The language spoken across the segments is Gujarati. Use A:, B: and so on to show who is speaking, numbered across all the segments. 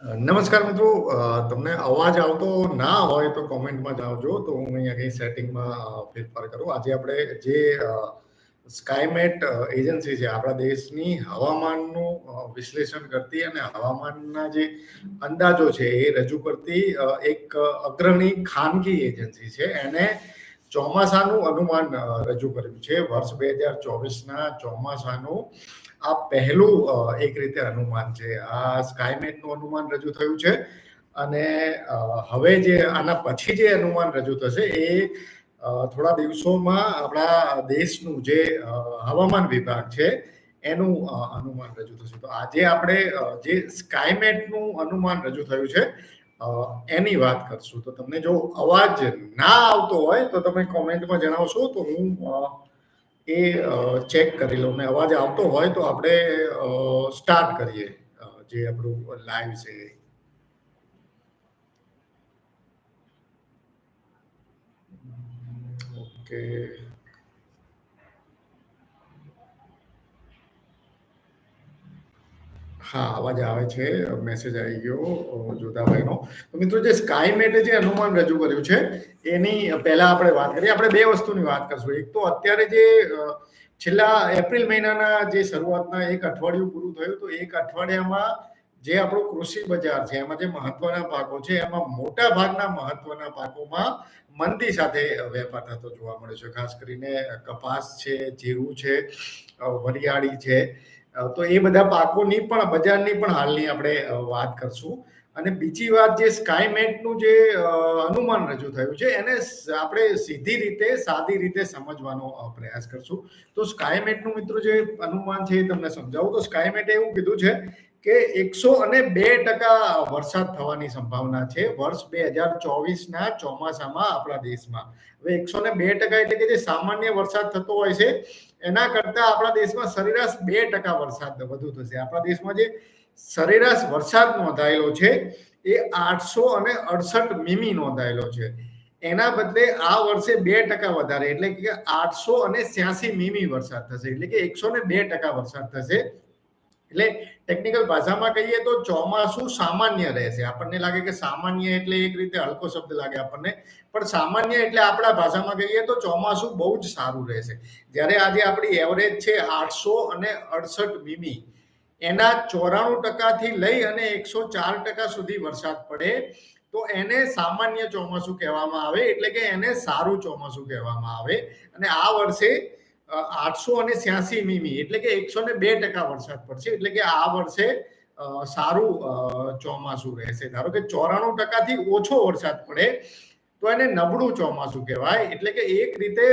A: નમસ્કાર મિત્રો. તમને અવાજ આવતો ના હોય તો કોમેન્ટમાં જાવજો. તો હું અહીંયા કંઈ સેટિંગમાં ફેરફાર કરું. આજે આપણે જે સ્કાયમેટ એજન્સી છે, આપણા દેશની હવામાનનું વિશ્લેષણ કરતી અને હવામાનના જે અંદાજો છે, એ રજૂ કરતી એક અગ્રણી ખાનગી એજન્સી છે. એને ચોમાસાનું અનુમાન રજૂ કર્યું છે. વર્ષ બે હજાર ચોવીસના ચોમાસાનું આ પહેલું એક રીતે અનુમાન છે. આ સ્કાયમેટનું અનુમાન રજૂ થયું છે અને હવે જે આના પછી જે અનુમાન રજૂ થશે એ થોડા દિવસોમાં આપણા દેશનું જે હવામાન વિભાગ છે એનું અનુમાન રજૂ થશે. તો આજે આપણે જે સ્કાયમેટનું અનુમાન રજૂ થયું છે એની વાત કરશું તો તમને જો અવાજ ના આવતો હોય તો તમે કોમેન્ટમાં જણાવશો તો હું એ ચેક કરી લઉં. ને અવાજ આવતો હોય તો આપણે સ્ટાર્ટ કરીએ જે આપણું લાઈવ છે. ઓકે. હા, અવાજ આવે છે મેસેજ આવી ગયો જોધાભાઈનો. તો મિત્રો, જે સ્કાયમેટે જે અનુમાન રજૂ કર્યું છે, એની પહેલા આપણે વાત કરીએ. આપણે બે વસ્તુની વાત કરશું. એક તો અત્યારે જે છેલ્લા એપ્રિલ મહિનાના જે શરૂઆતના એક અઠવાડિયું પૂરું થયું, તો એક અઠવાડિયામાં જે આપણું કૃષિ બજાર છે, એમાં જે મહત્વના પાકો છે, એમાં મોટા ભાગના મહત્વના પાકોમાં મંદી સાથે વેપાર થતો જોવા મળે છે. ખાસ કરીને કપાસ છે, જીરું છે વરિયાળી છે. તો એ બધા પાકોની પણ, બજારની પણ હાલની આપણે વાત કરશું. અને બીજી વાત જે સ્કાયમેટનું જે અનુમાન રજૂ થયું છે, એને આપણે સીધી રીતે, સાદી રીતે સમજવાનો પ્રયાસ કરશું. તો સ્કાયમેટનું મિત્રો જે અનુમાન છે એ તમને સમજાવું. તો સ્કાયમેટે એવું કીધું છે કે એકસો અને બે ટકા વરસાદ થવાની સંભાવના છે વર્ષ બે હજાર ચોવીસના ચોમાસામાં આપણા દેશમાં. હવે એકસો ને બે ટકા એટલે કે જે સામાન્ય વરસાદ થતો હોય છે, એના કરતા આપણા દેશમાં સરેરાશ બે ટકા વરસાદ વધુ થશે. આપણા દેશમાં જે સરેરાશ વરસાદ નોંધાયેલો છે, એ આઠસો અને અડસઠ મીમી નોંધાયેલો છે. એના બદલે આ વર્ષે બે ટકા વધારે, એટલે કે આઠસો અને સ્યાસી મીમી વરસાદ થશે. એટલે કે એકસો ને બે ટકા વરસાદ થશે. એટલે ટેકનિકલ ભાષામાં કહીએ તો ચોમાસું સામાન્ય રહેશે આપણને લાગે કે સામાન્ય એટલે એક રીતે હલકો શબ્દ લાગે આપણને. પણ સામાન્ય એટલે આપણા ભાષામાં કહીએ તો ચોમાસું બહુ જ સારું રહેશે જ્યારે આજે આપણી એવરેજ છે આઠસો અને અડસઠ મીમી. એના ચોરાણું ટકાથી લઈ અને એકસો ચાર ટકા સુધી વરસાદ પડે તો એને સામાન્ય ચોમાસું કહેવામાં આવે. એટલે કે એને સારું ચોમાસું કહેવામાં આવે. અને આ વર્ષે આઠસો અને છ્યાસી મીમી, એટલે કે એકસો ને બે ટકા વરસાદ પડશે, એટલે કે આ વર્ષે સારું ચોમાસું રહેશે. ધારો કે ચોરાણું ટકાથી ઓછો વરસાદ પડે, તો એને નબળું ચોમાસું કહેવાય, એટલે કે એક રીતે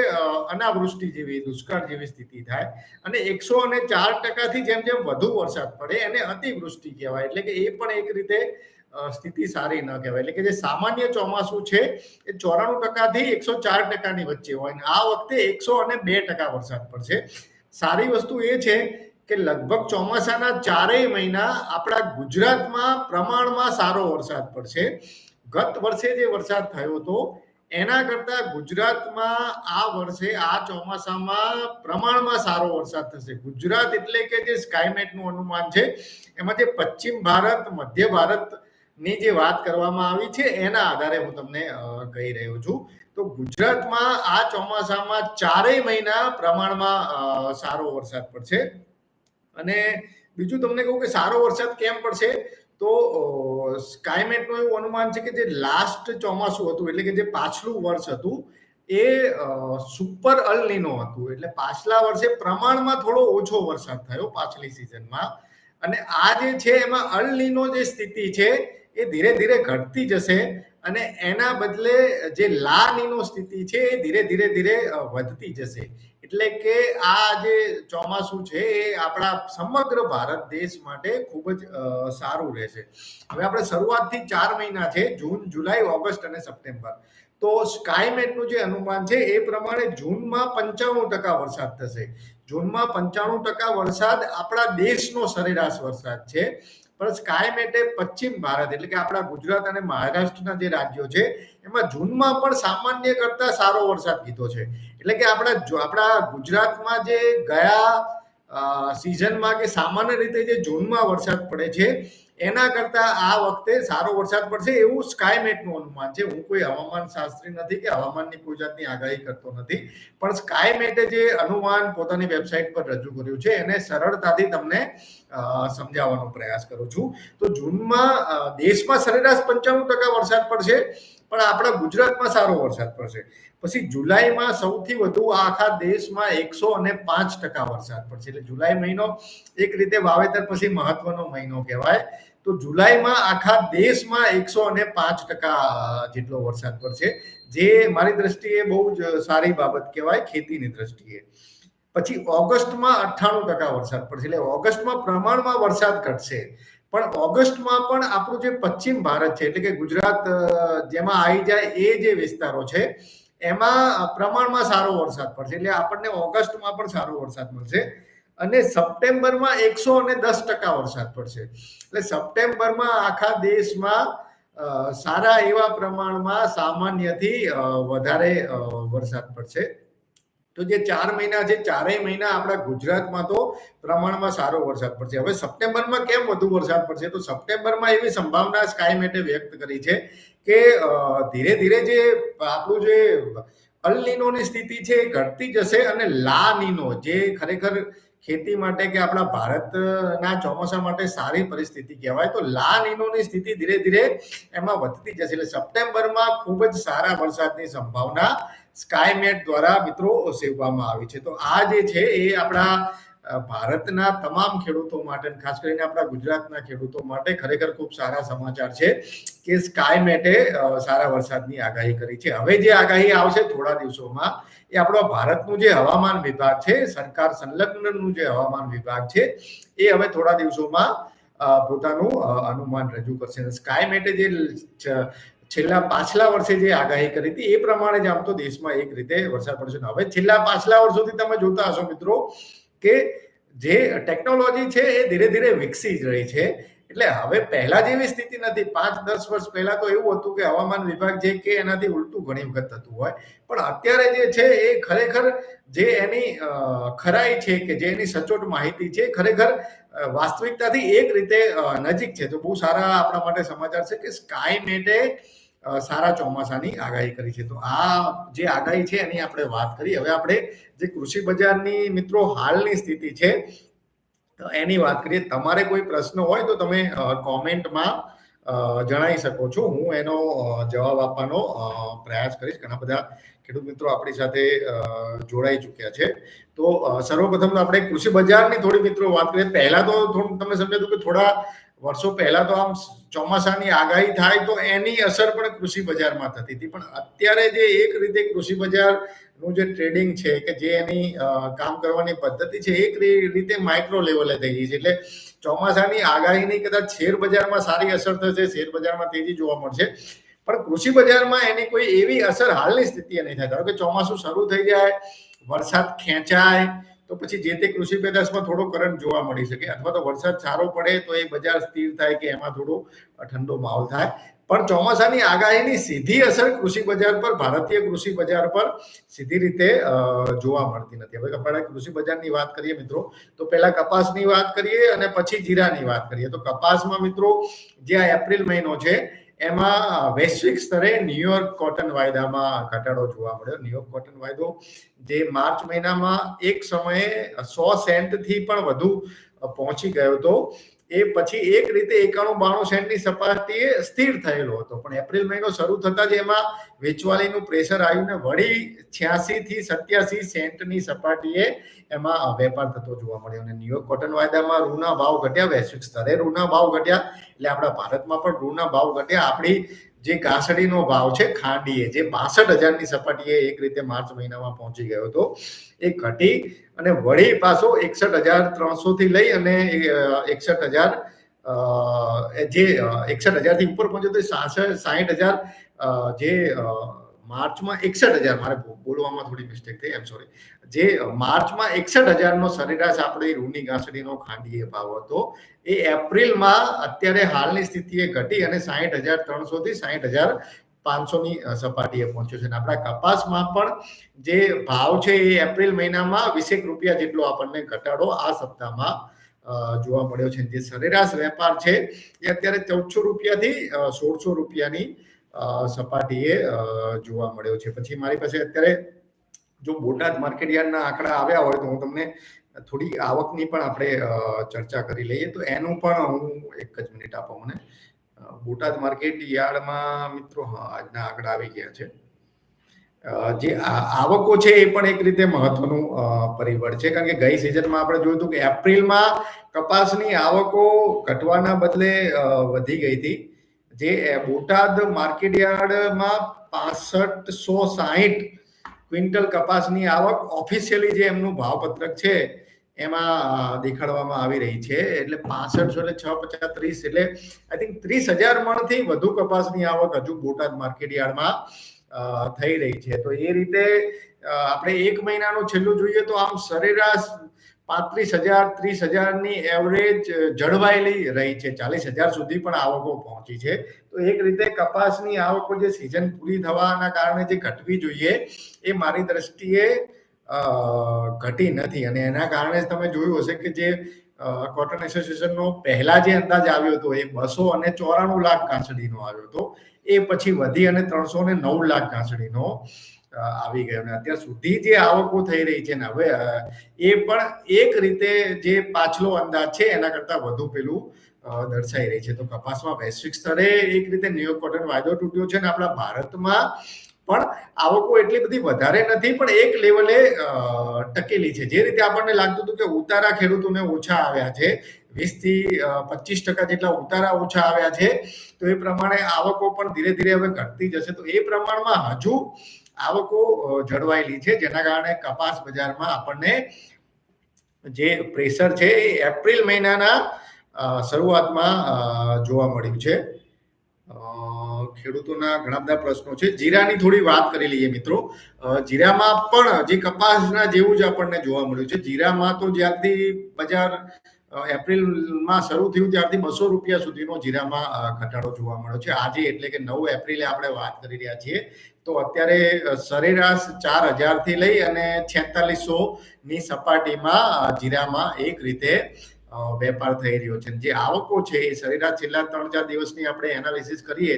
A: અનાવૃષ્ટિ જેવી, દુષ્કાળ જેવી સ્થિતિ થાય. અને એકસો અને ચાર ટકાથી જેમ જેમ વધુ વરસાદ પડે, એને અતિવૃષ્ટિ કહેવાય. એટલે કે એ પણ એક રીતે સ્થિતિ સારી ન કહેવાય. એટલે કે જે સામાન્ય ચોમાસું છે, એ ચોરાણું ટકાથી એકસો ચાર ટકાની વચ્ચે હોય અને આ વખતે એકસો અને બે ટકા વરસાદ પડશે. સારી વસ્તુ એ છે કે લગભગ ચોમાસાના ચારેય મહિના આપણા ગુજરાતમાં પ્રમાણમાં સારો વરસાદ પડશે. ગત વર્ષે જે વરસાદ થયો હતો, એના કરતા ગુજરાતમાં આ વર્ષે, આ ચોમાસામાં પ્રમાણમાં સારો વરસાદ થશે. ગુજરાત એટલે કે જે સ્કાયમેટનું અનુમાન છે, એમાં જે પશ્ચિમ ભારત, મધ્ય ભારતની જે વાત કરવામાં આવી છે, એના આધારે હું તમને કહી રહ્યો છું. તો ગુજરાતમાં આ ચોમાસામાં ચારેય મહિના પ્રમાણમાં સારો વરસાદ પડશે. અને બીજું તમને કહું કે સારો વરસાદ કેમ પડશે? તો ક્લાઇમેટનું એવું અનુમાન છે કે જે લાસ્ટ ચોમાસું હતું, એટલે કે જે પાછલું વર્ષ હતું, એ સુપર અલનીનો હતું. એટલે પાછલા વર્ષે પ્રમાણમાં થોડો ઓછો વરસાદ થયો પાછલી સિઝનમાં અને આ જે છે, એમાં અલનીનો જે સ્થિતિ છે એ ધીરે ધીરે ઘટતી જશે અને એના બદલે જે લાનીનો સ્થિતિ છે એ ધીરે ધીરે ધીરે વધતી જશે. એટલે કે આ જે ચોમાસું છે એ આપણા સમગ્ર ભારત દેશ માટે ખૂબ જ સારું રહેશે. હવે આપણે શરૂઆતથી ચાર મહિના છે, જૂન, જુલાઈ, ઓગસ્ટ અને સપ્ટેમ્બર. તો સ્કાયમેટનું જે અનુમાન છે એ પ્રમાણે જૂનમાં પંચાણું ટકા વરસાદ થશે. જૂનમાં પંચાણું ટકા વરસાદ આપણા દેશનો સરેરાશ વરસાદ છે. પણ સ્કાયમેટે પશ્ચિમ ભારત, એટલે કે આપણા ગુજરાત અને મહારાષ્ટ્રના જે રાજ્યો છે, એમાં જૂનમાં પણ સામાન્ય કરતા સારો વરસાદ કીધો છે. એટલે કે આપણા આપણા ગુજરાતમાં જે ગયા સિઝનમાં કે સામાન્ય રીતે જે જૂનમાં વરસાદ પડે છે એના કરતા આ વખતે સારો વરસાદ પડશે એવું સ્કાયમેટનું અનુમાન છે. હું કોઈ હવામાન શાસ્ત્રી નથી કે હવામાનની કોઈ જાતની આગાહી કરતો નથી. પણ સ્કાયમેટે જે અનુમાન પોતાની વેબસાઇટ પર રજૂ કર્યું છે, એને સરળતાથી તમને સમજાવવાનો પ્રયાસ કરું છું. તો જૂનમાં દેશમાં સરેરાશ પંચાણું ટકા વરસાદ પડશે, પણ આપણા ગુજરાતમાં સારો વરસાદ પડશે. પછી જુલાઈમાં સૌથી વધુ આખા દેશમાં એકસો અને પાંચ ટકા વરસાદ પડશે. એટલે જુલાઈ મહિનો એક રીતે વાવેતર પછી મહત્વનો મહિનો કહેવાય. તો જુલાઈમાં આખા દેશમાં એકસો અને પાંચ ટકા જેટલો વરસાદ પડશે, જે મારી દ્રષ્ટિએ બહુ જ સારી બાબત કહેવાય ખેતીની દ્રષ્ટિએ. પછી ઓગસ્ટમાં અઠ્ઠાણું ટકા વરસાદ પડશે, એટલે ઓગસ્ટમાં પ્રમાણમાં વરસાદ ઘટશે. પણ ઓગસ્ટમાં પણ આપણું જે પશ્ચિમ ભારત છે, એટલે કે ગુજરાત જેમાં આવી જાય એ જે વિસ્તારો છે, એમાં પ્રમાણમાં સારો વરસાદ પડશે. એટલે આપણને ઓગસ્ટમાં પણ સારો વરસાદ મળશે. અને સપ્ટેમ્બરમાં એકસો અને દસ ટકા વરસાદ પડશે. એટલે સપ્ટેમ્બરમાં આખા દેશમાં સારા એવા પ્રમાણમાં સામાન્યથી વધારે વરસાદ પડશે. તો જે ચાર મહિના છે, ચારેય મહિના આપણા ગુજરાતમાં તો પ્રમાણમાં સારો વરસાદ પડશે. હવે સપ્ટેમ્બરમાં કેમ વધુ વરસાદ પડશે? તો સપ્ટેમ્બરમાં એવી સંભાવના સ્કાયમેટે વ્યક્ત કરી છે કે ધીરે ધીરે જે આપણું જે અલ્લીનોની સ્થિતિ છે એ ઘટતી જશે અને લા નીનો જે ખરેખર ખેતી માટે કે આપણા ભારતના ચોમાસા માટે સારી પરિસ્થિતિ કહેવાય, તો લા નીનોની સ્થિતિ ધીરે ધીરે એમાં વધતી જશે. એટલે સપ્ટેમ્બરમાં ખૂબ જ સારા વરસાદની સંભાવના સ્કાયમેટ દ્વારા મિત્રો સેવવામાં આવી છે. તો આ જે છે એ આપણા ભારતના તમામ ખેડૂતો માટે ખાસ કરીને આપણા ગુજરાતના ખેડૂતો માટે ખરેખર ખૂબ સારા સમાચાર છે કે સ્કાયમેટે સારા વરસાદની આગાહી કરી છે. હવે જે આગાહી આવશે થોડા દિવસોમાં એ આપણો ભારતનું જે હવામાન વિભાગ છે, સરકાર સંલગ્નનું જે હવામાન વિભાગ છે, એ હવે થોડા દિવસોમાં પોતાનું અનુમાન રજૂ કરશે. સ્કાયમેટે જે છેલ્લા પાછલા વર્ષે જે આગાહી કરી હતી, એ પ્રમાણે જ આમ તો દેશમાં એક રીતે વરસાદ પડશે. હવે છેલ્લા પાછલા વર્ષોથી તમે જોતા હશો મિત્રો કે જે ટેકનોલોજી છે એ ધીરે ધીરે વિકસી જ રહી છે. એટલે હવે પહેલા જેવી સ્થિતિ નથી. પાંચ, દસ વર્ષ પહેલા તો એવું હતું કે હવામાન વિભાગ જે કે એનાથી ઉલટું ઘણી વખત થતું હોય. પણ અત્યારે જે છે એ ખરેખર જે એની ખરાઈ છે કે જે એની સચોટ માહિતી છે ખરેખર વાસ્તવિકતાથી એક રીતે નજીક છે. તો બહુ સારા આપણા માટે સમાચાર છે કે સ્કાય મેટે સારા ચોમાસાની આગાહી કરી છે. તો આ જે આગાહી છે એની આપણે વાત કરી. હવે આપણે જે કૃષિ બજારની મિત્રો હાલની સ્થિતિ છે એની વાત કરીએ. તમારે કોઈ પ્રશ્ન હોય તો તમે કોમેન્ટમાં જણાવી શકો છો. હું એનો જવાબ આપવાનો પ્રયાસ કરીશ. ઘણા બધા ખેડૂત મિત્રો આપણી સાથે જોડાઈ ચૂક્યા છે. તો સર્વપ્રથમ આપણે કૃષિ બજારની થોડી મિત્રો વાત કરીએ. પહેલા તો થોડું તમને સમજાતું કે થોડા વર્ષો પહેલા તો આમ ચોમાસાની આગાહી થાય તો એની અસર પણ કૃષિ બજારમાં થતી હતી. પણ અત્યારે જે એક રીતે કૃષિ બજારનું જે ટ્રેડિંગ છે કે જે એની કામ કરવાની પદ્ધતિ છે, એક રીતે માઇક્રો લેવલે થઈ ગઈ છે. એટલે ચોમાસાની આગાહીની કદાચ શેર બજારમાં સારી અસર થશે, શેર બજારમાં તેજી જોવા મળશે. પણ કૃષિ બજારમાં એની કોઈ એવી અસર હાલની સ્થિતિ નહીં થાય. ધારો કે ચોમાસું શરૂ થઈ જાય, વરસાદ ખેંચાય તો પછી જે તે કૃષિ પેદાશમાં થોડો કરંટ જોવા મળી શકે અથવા તો વરસાદ સારો પડે તો એ બજાર સ્થિર થાય કે એમાં થોડો ઠંડો માહોલ થાય. પણ ચોમાસાની આગાહીની સીધી અસર કૃષિ બજાર પર, ભારતીય કૃષિ બજાર પર સીધી રીતે જોવા મળતી નથી. હવે આપણે કૃષિ બજારની વાત કરીએ મિત્રો, તો પહેલા કપાસની વાત કરીએ અને પછી જીરાની વાત કરીએ. તો કપાસમાં મિત્રો, જે આ એપ્રિલ મહિનો છે એમાં વૈશ્વિક સ્તરે ન્યુયોર્ક કોટન વાયદામાં ઘટાડો જોવા મળ્યો. ન્યુયોર્ક કોટન વાયદો જે માર્ચ મહિનામાં એક સમયે સો સેન્ટથી પણ વધુ પહોંચી ગયો હતો. એ પછી એક રીતે એકાણું બાણું સેન્ટની સપાટીએ સ્થિર થયેલો હતો. પણ એપ્રિલ મહિનો શરૂ થતા જ એમાં વેચવાલીનું પ્રેશર આવ્યું ને વળી છ્યાસી થી સત્યાસી સેન્ટની સપાટીએ એમાં વેપાર થતો જોવા મળ્યો અને ન્યુયોર્ક કોટન વાયદામાં રૂના ભાવ ઘટ્યા. વૈશ્વિક સ્તરે રૂના ભાવ ઘટ્યા. એટલે આપણા ભારતમાં પણ રૂના ભાવ ઘટ્યા. આપણી જે કાસડીનો ભાવ છે ખાંડીએ, જે બાસઠ હજારની સપાટીએ એક રીતે માર્ચ મહિનામાં પહોંચી ગયો હતો, એ ઘટી અને વળી પાછો એકસઠ હજાર ત્રણસો થી લઈ અને એકસઠ હજાર જે એકસઠ હજારથી ઉપર પહોંચ્યો તો સાસઠ સાહીઠ હજાર જે માર્ચમાં એકસઠ હજાર, મારે બોલવામાં થોડી મિસ્ટેક થઈ એમ સોરી જે માર્ચમાં એકસઠ હજારનો સરેરાશ આપણે રૂની ઘાસડીનો ખાંડીએ ભાવ હતો, એ એપ્રિલમાં અત્યારે હાલની સ્થિતિએ ઘટી અને સાહીઠ હજાર ત્રણસોથી સાહીઠ હજાર પાંચસોની સપાટીએ પહોંચ્યો છે. અને આપણા કપાસમાં પણ જે ભાવ છે એ એપ્રિલ મહિનામાં વીસેક રૂપિયા જેટલો આપણને ઘટાડો આ સપ્તાહમાં જોવા મળ્યો છે. જે સરેરાશ વેપાર છે એ અત્યારે ચૌદસો રૂપિયાથી સોળસો રૂપિયાની સપાટીએ જોવા મળ્યો છે. પછી મારી પાસે અત્યારે જો બોટાદ માર્કેટ યાર્ડના આંકડા આવ્યા હોય તો હું તમને થોડી આવકની પણ આપણે ચર્ચા કરી લઈએ. તો એનું પણ હું એક જ મિનિટ આપો મને. બોટાદ માર્કેટ યાર્ડમાં મિત્રો, હા, આજના આંકડા આવી ગયા છે. જે આવકો છે એ પણ એક રીતે મહત્વનું પરિબળ છે. કારણ કે ગઈ સિઝનમાં આપણે જોયું હતું કે એપ્રિલમાં કપાસની આવકો ઘટવાના બદલે વધી ગઈ હતી. જે બોટાદ માર્કેટ યાર્ડમાં પાસઠસો સાહીઠ ક્વિન્ટલ કપાસની આવક ઓફિશિયલી જે એમનું ભાવપત્રક છે, એમાં દેખાડવામાં આવી રહી છે. એટલે પાસઠસો એટલે છ પચાસ ત્રીસ એટલે આઈ થિંક ત્રીસ હજાર મણથી વધુ કપાસની આવક હજુ બોટાદ માર્કેટ યાર્ડમાં થઈ રહી છે. તો એ રીતે આપણે એક મહિનાનું છેલ્લું જોઈએ તો આમ સરેરાશ પાંત્રીસ હજાર, ત્રીસ હજારની એવરેજ જળવાયેલી રહી છે. ચાલીસ હજાર સુધી પણ આવકો પહોંચી છે. તો એક રીતે કપાસની આવકો જે સિઝન પૂરી થવાના કારણે જે ઘટવી જોઈએ એ મારી દ્રષ્ટિએ ઘટી નથી. અને એના કારણે તમે જોયું હશે કે જે કોટન એસોસિએશનનો પહેલા જે અંદાજ આવ્યો હતો એ બસો અને ચોરાણું લાખ કાંસડીનો આવ્યો હતો. એ પછી વધી અને ત્રણસો ને નવ લાખ કાંસડીનો આવી ગયો અને અત્યાર સુધી જે આવકો થઈ રહી છે ને હવે એ પણ એક રીતે જે પાછલો અંદાજ છે એના કરતા વધુ પેલું દર્શાઈ રહી છે. તો કપાસમાં વૈશ્વિક સ્તરે એક રીતે ન્યુયોર્ક કોટન વાયદો તૂટ્યો છે ને આપણા ભારતમાં પણ આવકો એટલી બધી વધારે નથી, પણ એક લેવલે ટકેલી છે. જે રીતે આપણને લાગતું હતું કે ઉતારા ખેડૂતોને ઓછા આવ્યા છે, વીસથી પચીસ ટકા જેટલા ઉતારા ઓછા આવ્યા છે, તો એ પ્રમાણે આવકો પણ ધીરે ધીરે હવે ઘટતી જશે. તો એ પ્રમાણમાં હજુ આવકો જળવાયેલી છે, જેના કારણે કપાસ બજારમાં આપણને જે પ્રેશર છે એ એપ્રિલ મહિનાના શરૂઆતમાં જોવા મળ્યું છે. ખેડૂતોના ઘણા બધા પ્રશ્નો છે. જીરાની થોડી વાત કરી લઈએ મિત્રો. જીરામાં પણ જે કપાસના જેવું જ આપણને જોવા મળ્યું છે. જીરામાં તો જ્યારથી બજાર એપ્રિલમાં શરૂ થયું ત્યારથી બસો રૂપિયા સુધીનો જીરામાં ઘટાડો જોવા મળ્યો છે. આજે એટલે કે નવ એપ્રિલે આપણે વાત કરી રહ્યા છીએ. તો અત્યારે સરેરાશ ચાર હજારથી લઈ અને છેતાલીસો ની સપાટીમાં જીરામાં એક રીતે વેપાર થઈ રહ્યો છે. જે આવકો છે એ સરેરાશ છેલ્લા ત્રણ ચાર દિવસની આપણે એનાલિસિસ કરીએ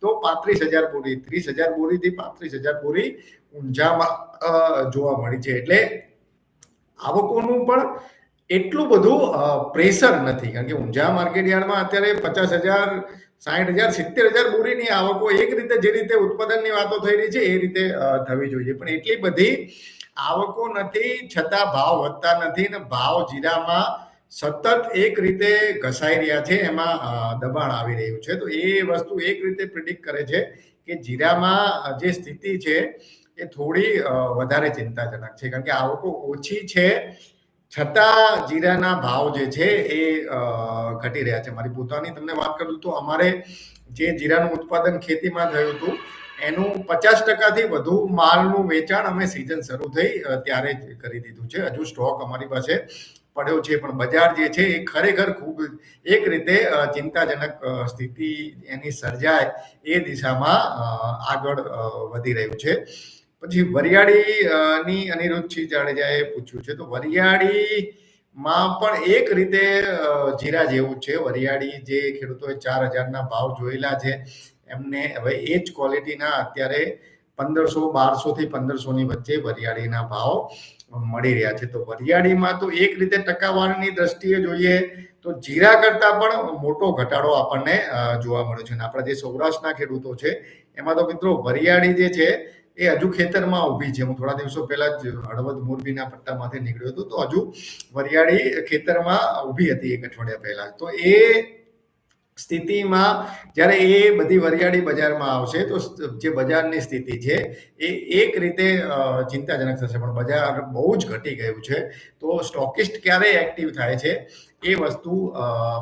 A: તો પાંત્રીસ હજાર બોરી, ત્રીસ હજાર બોરીથી પાંત્રીસ હજાર બોરી ઊંઝામાં જોવા મળી છે. એટલે આવકોનું પણ એટલું બધું પ્રેશર નથી. કારણ કે ઊંઝા માર્કેટ અત્યારે પચાસ હજાર, સાઠ હજાર, સિત્તેર હજાર બોરીની આવકો એક રીતે જે રીતે ઉત્પાદનની વાતો થઈ રહી છે, એ રીતે થવી જોઈએ. પણ એટલી બધી આવકો નથી, છતાં ભાવ વધતા નથી ને ભાવ જીરામાં સતત એક રીતે ઘસાઈ રહ્યા છે, એમાં દબાણ આવી રહ્યું છે. તો એ વસ્તુ એક રીતે પ્રિડિક્ટ કરે છે કે જીરામાં જે સ્થિતિ છે, એ થોડી વધારે ચિંતાજનક છે. કારણ કે આવકો ઓછી છે છતાં જીરાના ભાવ જે છે એ ઘટી રહ્યા છે. મારી પોતાની તમને વાત કરું તો અમારે જે જીરાનું ઉત્પાદન ખેતીમાં થયું હતું, એનું પચાસ ટકાથી વધુ માલનું વેચાણ અમે સિઝન શરૂ થઈ ત્યારે કરી દીધું છે. હજુ સ્ટોક અમારી પાસે પડ્યો છે, પણ બજાર જે છે એ ખરેખર ખૂબ એક રીતે ચિંતાજનક સ્થિતિ એની સર્જાય એ દિશામાં આગળ વધી રહ્યું છે. પછી વરિયાળી ની અનિરુદ્ધસિંહ જાડેજાએ પૂછ્યું છે. તો વરિયાળીમાં પણ એક રીતે જીરા જેવું છે. વરિયાળી જે ખેડૂતોએ ચાર હજારના ભાવ જોયેલા છે. એમને હવે એ જ ક્વોલિટીના અત્યારે પંદરસો, બારસો થી પંદરસોની વચ્ચે વરિયાળીના ભાવ મળી રહ્યા છે. તો વરિયાળીમાં તો એક રીતે ટકાવારીની દ્રષ્ટિએ જોઈએ તો જીરા કરતાં પણ મોટો ઘટાડો આપણને જોવા મળ્યો છે. અને આપણા જે સૌરાષ્ટ્રના ખેડૂતો છે, એમાં તો મિત્રો વરિયાળી જે છે એ હજુ ખેતરમાં ઊભી છે. હું થોડા દિવસો પહેલા જ હળવદ મોરબીના પટ્ટામાંથી નીકળ્યો હતો, તો હજુ વરિયાળી ખેતરમાં ઊભી હતી એક અઠવાડિયા પહેલા. તો એ સ્થિતિમાં જ્યારે એ બધી વરિયાળી બજારમાં આવશે, તો જે બજારની સ્થિતિ છે, એ એક રીતે ચિંતાજનક થશે. પણ બજાર બહુ જ ઘટી ગયું છે. તો સ્ટોકિસ્ટ ક્યારે એક્ટિવ થાય છે, એ વસ્તુ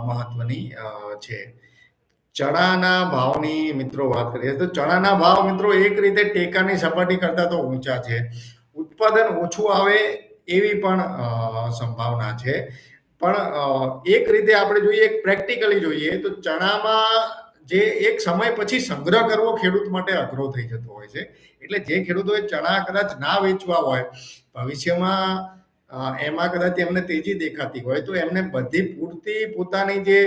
A: મહત્વની છે. ચણાના ભાવની મિત્રો વાત કરીએ તો ચણાના ભાવ મિત્રો એક રીતે ટેકાની સપાટી કરતા તો ઊંચા છે. ઉત્પાદન ઓછું આવે એવી પણ સંભાવના છે. પણ એક રીતે આપણે જોઈએ પ્રેક્ટિકલી જોઈએ તો ચણામાં જે એક સમય પછી સંગ્રહ કરવો ખેડૂત માટે અઘરો થઈ જતો હોય છે. એટલે જે ખેડૂતોએ ચણા કદાચ ના વેચવા હોય, ભવિષ્યમાં એમાં કદાચ એમને તેજી દેખાતી હોય તો એમને બધી પૂરતી પોતાની જે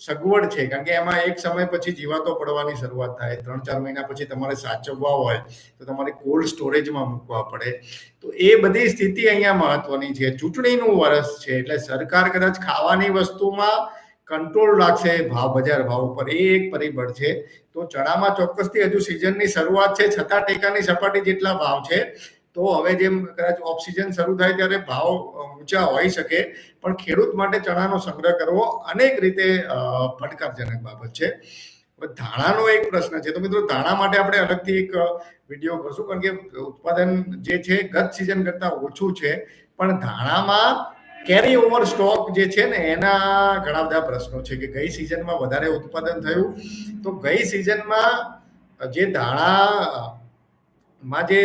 A: સગવડ છે, કારણ કે એમાં એક સમય પછી જીવાતો પડવાની શરૂઆત થાય. ત્રણ ચાર મહિના પછી તમારે સાચવવા હોય, તો તમારે કોલ્ડ સ્ટોરેજમાં મૂકવા પડે. તો એ બધી સ્થિતિ અહીંયા મહત્વની છે. ચૂંટણીનું વર્ષ છે, એટલે સરકાર કદાચ ખાવાની વસ્તુમાં કંટ્રોલ રાખશે, ભાવ, બજાર ભાવ ઉપર એ એક પરિબળ છે. તો ચણામાં ચોક્કસથી હજુ સિઝનની શરૂઆત છે, છતાં ટેકાની સપાટી જેટલા ભાવ છે તો હવે જેમ કદાચ ઓફ સિઝન શરૂ થાય ત્યારે ભાવ ઊંચા હોઈ શકે. પણ ખેડૂત માટે ચણાનો સંગ્રહ કરવો અનેક રીતે પડકારજનક બાબત છે. ધાણાનો એક પ્રશ્ન છે. તો મિત્રો, ધાણા માટે આપણે અલગથી એક વીડિયો કરશું કારણ કે ઉત્પાદન જે છે ગત સિઝન કરતાં ઓછું છે. પણ ધાણામાં કેરી ઓવર સ્ટોક જે છે ને, એના ઘણા બધા પ્રશ્નો છે કે ગઈ સિઝનમાં વધારે ઉત્પાદન થયું. તો ગઈ સિઝનમાં જે ધાણા માં જે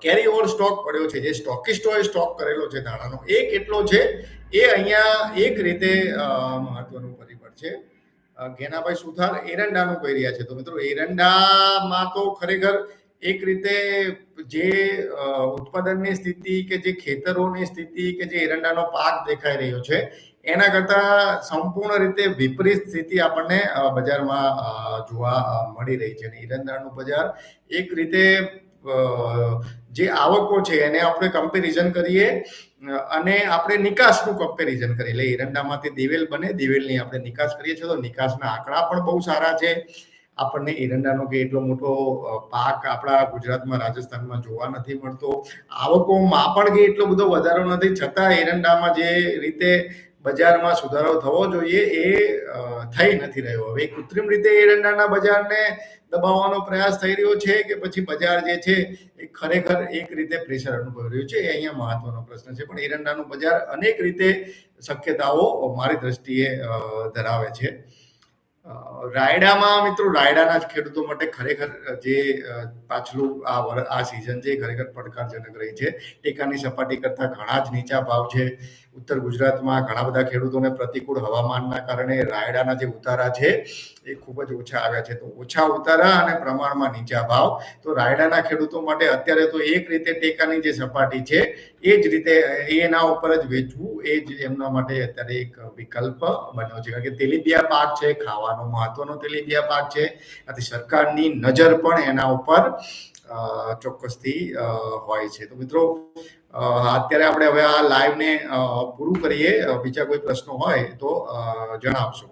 A: કેરી ઓવર સ્ટોક પડ્યો છે, જે સ્ટોકિસ્ટોએ સ્ટોક કરેલો છે ધાણાનો એ કેટલો છે? એ અહીંયા એક રીતે મહત્વનું પરિબળ છે. ઘેનાભાઈ સુથાર એરંડાનું કહી રહ્યા છે. તો મિત્રો, એરંડામાં તો ખરેખર એક રીતે જે ઉત્પાદનની સ્થિતિ કે જે ખેતરોની સ્થિતિ કે જે એરંડાનો પાક દેખાઈ રહ્યો છે એના કરતાં સંપૂર્ણ રીતે વિપરીત સ્થિતિ આપણને બજારમાં જોવા મળી રહી છે અને એરંડાનું બજાર એક રીતે જે આવકો છે એને આપણે કમ્પેરિઝન કરીએ, અને આપણે નિકાસનું કમ્પેરિઝન કરીએ. એટલે એરંડામાંથી દિવેલ બને, દિવેલની આપણે નિકાસ કરીએ છીએ તો નિકાસના આંકડા પણ બહુ સારા છે. આપણને એરંડાનો કે એટલો મોટો પાક આપણા ગુજરાતમાં, રાજસ્થાનમાં જોવા નથી મળતો. આવકોમાં પણ કે એટલો બધો વધારો નથી. છતાં એરંડામાં જે રીતે બજારમાં સુધારો થવો જોઈએ એ થઈ નથી રહ્યો. હવે કૃત્રિમ રીતે એરંડાના બજારને દબાવવાનો પ્રયાસ થઈ રહ્યો છે કે પછી બજાર જે છે એ ખરેખર એક રીતે પ્રેશર અનુભવી રહ્યું છે? એ અહીંયા મહત્વનો પ્રશ્ન છે. પણ એરંડાનું બજાર અનેક રીતે શક્યતાઓ મારી દ્રષ્ટિએ ધરાવે છે. રાયડામાં મિત્રો રાયડાના જ ખેડૂતો માટે ખરેખર જે પાછલું આ વર, આ સિઝન છે ખરેખર પડકારજનક રહી છે. ટેકાની સપાટી કરતાં ઘણા જ નીચા ભાવ છે. ઉત્તર ગુજરાતમાં ઘણા બધા ખેડૂતોને પ્રતિકૂળ હવામાનના કારણે રાયડાના જે ઉતારા છે, એ ખૂબ જ ઓછા આવ્યા છે. તો ઓછા ઉતારા અને પ્રમાણમાં નીચા ભાવ. તો રાયડાના ખેડૂતો માટે અત્યારે તો એક રીતે ટેકાની જે સપાટી છે, એ જ રીતે એના ઉપર જ વેચવું, એ જ એમના માટે અત્યારે એક વિકલ્પ બન્યો છે. કારણ કે તેલીબિયા પાક છે, ખાવાનો મહત્વનો તેલીબિયા પાક છે. આથી સરકારની નજર પણ એના ઉપર ચોક્કસથી હોય છે. તો મિત્રો અત્યારે આપણે હવે આ લાઈવને પૂરું કરીએ. બીજા કોઈ પ્રશ્નો હોય તો જણાવશો.